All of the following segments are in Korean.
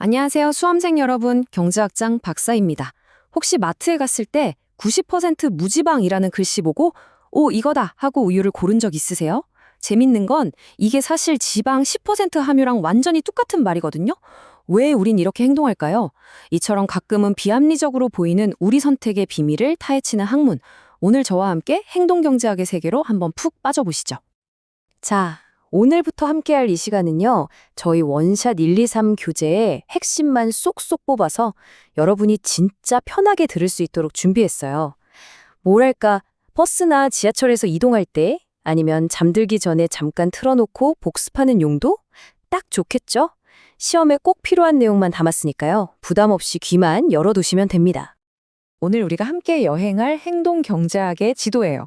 안녕하세요. 수험생 여러분. 경제학장 박사입니다. 혹시 마트에 갔을 때 90% 무지방이라는 글씨 보고 오, 이거다 하고 우유를 고른 적 있으세요? 재밌는 건 이게 사실 지방 10% 함유랑 완전히 똑같은 말이거든요. 왜 우린 이렇게 행동할까요? 이처럼 가끔은 비합리적으로 보이는 우리 선택의 비밀을 타헤치는 학문. 오늘 저와 함께 행동경제학의 세계로 한번 푹 빠져보시죠. 자, 오늘부터 함께할 이 시간은요, 저희 원샷 1, 2, 3 교재의 핵심만 쏙쏙 뽑아서 여러분이 진짜 편하게 들을 수 있도록 준비했어요. 뭐랄까, 버스나 지하철에서 이동할 때 아니면 잠들기 전에 잠깐 틀어놓고 복습하는 용도? 딱 좋겠죠? 시험에 꼭 필요한 내용만 담았으니까요. 부담 없이 귀만 열어두시면 됩니다. 오늘 우리가 함께 여행할 행동경제학의 지도예요.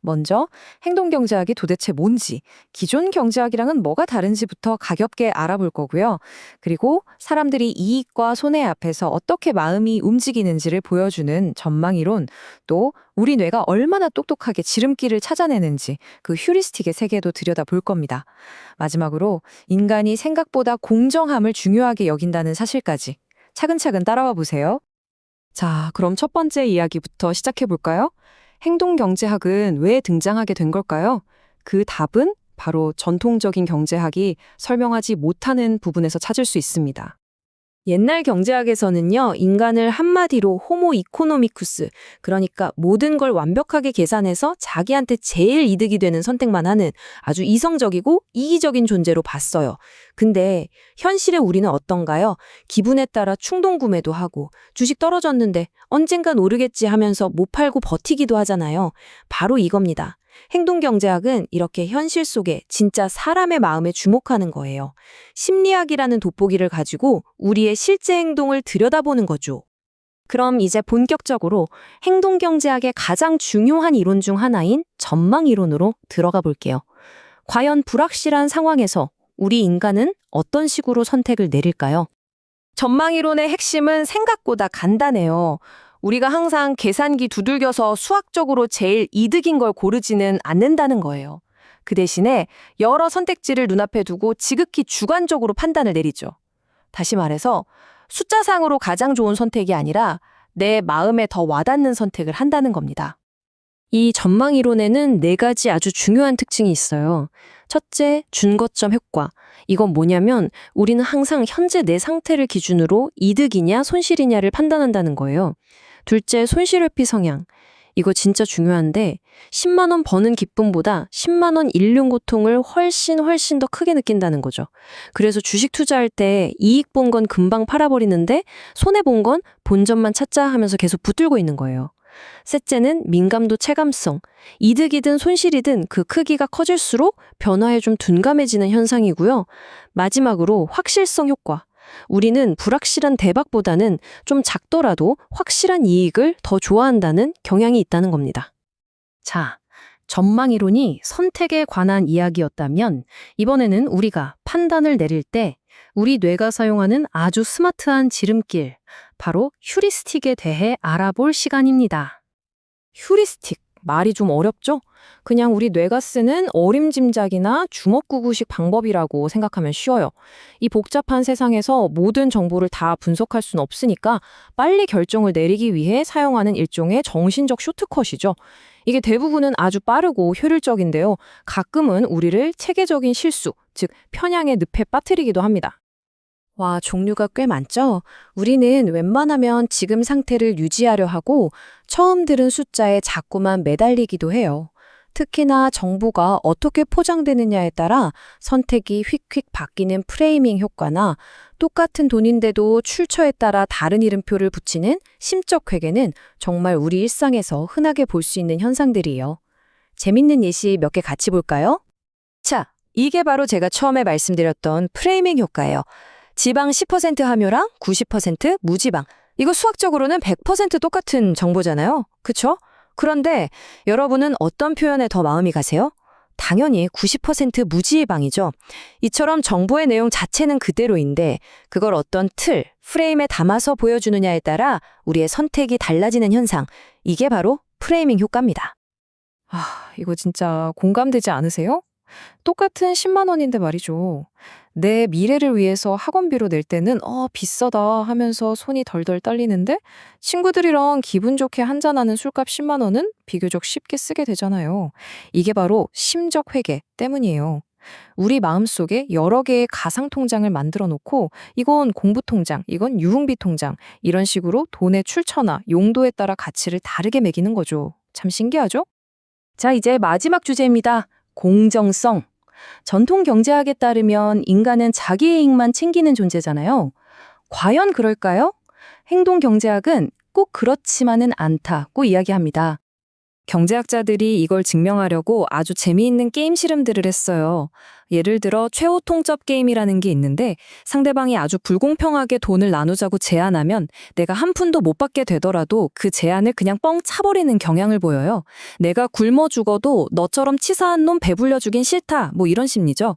먼저 행동 경제학이 도대체 뭔지, 기존 경제학이랑은 뭐가 다른지부터 가볍게 알아볼 거고요. 그리고 사람들이 이익과 손해 앞에서 어떻게 마음이 움직이는지를 보여주는 전망이론, 또 우리 뇌가 얼마나 똑똑하게 지름길을 찾아내는지 그 휴리스틱의 세계도 들여다볼 겁니다. 마지막으로 인간이 생각보다 공정함을 중요하게 여긴다는 사실까지 차근차근 따라와 보세요. 자, 그럼 첫 번째 이야기부터 시작해 볼까요? 행동경제학은 왜 등장하게 된 걸까요? 그 답은 바로 전통적인 경제학이 설명하지 못하는 부분에서 찾을 수 있습니다. 옛날 경제학에서는요, 인간을 한마디로 호모 이코노미쿠스, 그러니까 모든 걸 완벽하게 계산해서 자기한테 제일 이득이 되는 선택만 하는 아주 이성적이고 이기적인 존재로 봤어요. 근데 현실의 우리는 어떤가요? 기분에 따라 충동 구매도 하고 주식 떨어졌는데 언젠간 오르겠지 하면서 못 팔고 버티기도 하잖아요. 바로 이겁니다. 행동경제학은 이렇게 현실 속에 진짜 사람의 마음에 주목하는 거예요. 심리학이라는 돋보기를 가지고 우리의 실제 행동을 들여다보는 거죠. 그럼 이제 본격적으로 행동경제학의 가장 중요한 이론 중 하나인 전망이론으로 들어가 볼게요. 과연 불확실한 상황에서 우리 인간은 어떤 식으로 선택을 내릴까요? 전망이론의 핵심은 생각보다 간단해요. 우리가 항상 계산기 두들겨서 수학적으로 제일 이득인 걸 고르지는 않는다는 거예요. 그 대신에 여러 선택지를 눈앞에 두고 지극히 주관적으로 판단을 내리죠. 다시 말해서 숫자상으로 가장 좋은 선택이 아니라 내 마음에 더 와닿는 선택을 한다는 겁니다. 이 전망 이론에는 네 가지 아주 중요한 특징이 있어요. 첫째, 준거점 효과. 이건 뭐냐면 우리는 항상 현재 내 상태를 기준으로 이득이냐 손실이냐를 판단한다는 거예요. 둘째, 손실회피 성향. 이거 진짜 중요한데 10만 원 버는 기쁨보다 10만 원 잃는 고통을 훨씬 훨씬 더 크게 느낀다는 거죠. 그래서 주식 투자할 때 이익 본 건 금방 팔아버리는데 손해 본 건 본전만 찾자 하면서 계속 붙들고 있는 거예요. 셋째는 민감도 체감성. 이득이든 손실이든 그 크기가 커질수록 변화에 좀 둔감해지는 현상이고요. 마지막으로 확실성 효과. 우리는 불확실한 대박보다는 좀 작더라도 확실한 이익을 더 좋아한다는 경향이 있다는 겁니다. 자, 전망 이론이 선택에 관한 이야기였다면 이번에는 우리가 판단을 내릴 때 우리 뇌가 사용하는 아주 스마트한 지름길, 바로 휴리스틱에 대해 알아볼 시간입니다. 휴리스틱, 말이 좀 어렵죠? 그냥 우리 뇌가 쓰는 어림짐작이나 주먹구구식 방법이라고 생각하면 쉬워요. 이 복잡한 세상에서 모든 정보를 다 분석할 수는 없으니까 빨리 결정을 내리기 위해 사용하는 일종의 정신적 쇼트컷이죠. 이게 대부분은 아주 빠르고 효율적인데요. 가끔은 우리를 체계적인 실수, 즉 편향의 늪에 빠뜨리기도 합니다. 와, 종류가 꽤 많죠? 우리는 웬만하면 지금 상태를 유지하려 하고 처음 들은 숫자에 자꾸만 매달리기도 해요. 특히나 정보가 어떻게 포장되느냐에 따라 선택이 휙휙 바뀌는 프레이밍 효과나 똑같은 돈인데도 출처에 따라 다른 이름표를 붙이는 심적 회계는 정말 우리 일상에서 흔하게 볼 수 있는 현상들이에요. 재밌는 예시 몇 개 같이 볼까요? 자, 이게 바로 제가 처음에 말씀드렸던 프레이밍 효과예요. 지방 10% 함유랑 90% 무지방. 이거 수학적으로는 100% 똑같은 정보잖아요. 그쵸? 그런데 여러분은 어떤 표현에 더 마음이 가세요? 당연히 90% 무지방이죠. 이처럼 정보의 내용 자체는 그대로인데 그걸 어떤 틀, 프레임에 담아서 보여주느냐에 따라 우리의 선택이 달라지는 현상. 이게 바로 프레이밍 효과입니다. 아, 이거 진짜 공감되지 않으세요? 똑같은 10만 원인데 말이죠. 내 미래를 위해서 학원비로 낼 때는 어, 비싸다 하면서 손이 덜덜 떨리는데 친구들이랑 기분 좋게 한잔하는 술값 10만 원은 비교적 쉽게 쓰게 되잖아요. 이게 바로 심적 회계 때문이에요. 우리 마음속에 여러 개의 가상 통장을 만들어 놓고 이건 공부 통장, 이건 유흥비 통장 이런 식으로 돈의 출처나 용도에 따라 가치를 다르게 매기는 거죠. 참 신기하죠? 자, 이제 마지막 주제입니다. 공정성. 전통 경제학에 따르면 인간은 자기의 이익만 챙기는 존재잖아요. 과연 그럴까요? 행동 경제학은 꼭 그렇지만은 않다고 이야기합니다. 경제학자들이 이걸 증명하려고 아주 재미있는 게임 실험들을 했어요. 예를 들어 최후 통첩 게임이라는 게 있는데 상대방이 아주 불공평하게 돈을 나누자고 제안하면 내가 한 푼도 못 받게 되더라도 그 제안을 그냥 뻥 차버리는 경향을 보여요. 내가 굶어 죽어도 너처럼 치사한 놈 배불려 주긴 싫다. 뭐 이런 심리죠.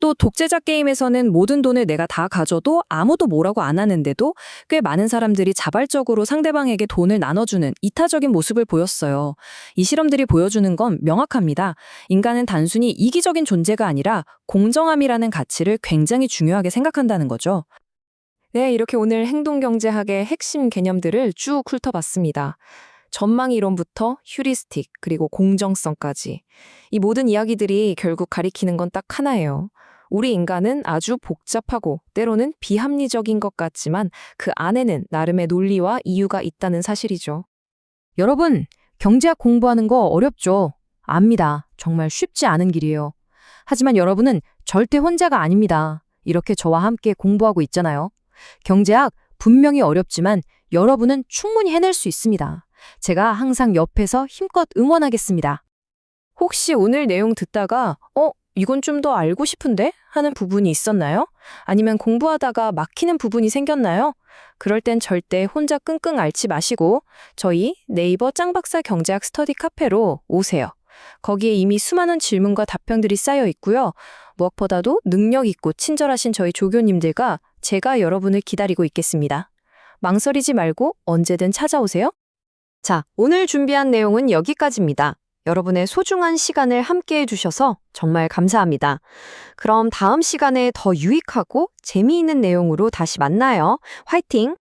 또 독재자 게임에서는 모든 돈을 내가 다 가져도 아무도 뭐라고 안 하는데도 꽤 많은 사람들이 자발적으로 상대방에게 돈을 나눠주는 이타적인 모습을 보였어요. 이 실험들이 보여주는 건 명확합니다. 인간은 단순히 이기적인 존재가 아니라 공정함이라는 가치를 굉장히 중요하게 생각한다는 거죠. 네, 이렇게 오늘 행동경제학의 핵심 개념들을 쭉 훑어봤습니다. 전망 이론부터 휴리스틱, 그리고 공정성까지. 이 모든 이야기들이 결국 가리키는 건 딱 하나예요. 우리 인간은 아주 복잡하고 때로는 비합리적인 것 같지만 그 안에는 나름의 논리와 이유가 있다는 사실이죠. 여러분, 경제학 공부하는 거 어렵죠? 압니다. 정말 쉽지 않은 길이에요. 하지만 여러분은 절대 혼자가 아닙니다. 이렇게 저와 함께 공부하고 있잖아요. 경제학 분명히 어렵지만 여러분은 충분히 해낼 수 있습니다. 제가 항상 옆에서 힘껏 응원하겠습니다. 혹시 오늘 내용 듣다가 어, 이건 좀 더 알고 싶은데? 하는 부분이 있었나요? 아니면 공부하다가 막히는 부분이 생겼나요? 그럴 땐 절대 혼자 끙끙 앓지 마시고 저희 네이버 짱박사 경제학 스터디 카페로 오세요. 거기에 이미 수많은 질문과 답변들이 쌓여 있고요. 무엇보다도 능력 있고 친절하신 저희 조교님들과 제가 여러분을 기다리고 있겠습니다. 망설이지 말고 언제든 찾아오세요. 자, 오늘 준비한 내용은 여기까지입니다. 여러분의 소중한 시간을 함께 해주셔서 정말 감사합니다. 그럼 다음 시간에 더 유익하고 재미있는 내용으로 다시 만나요. 화이팅!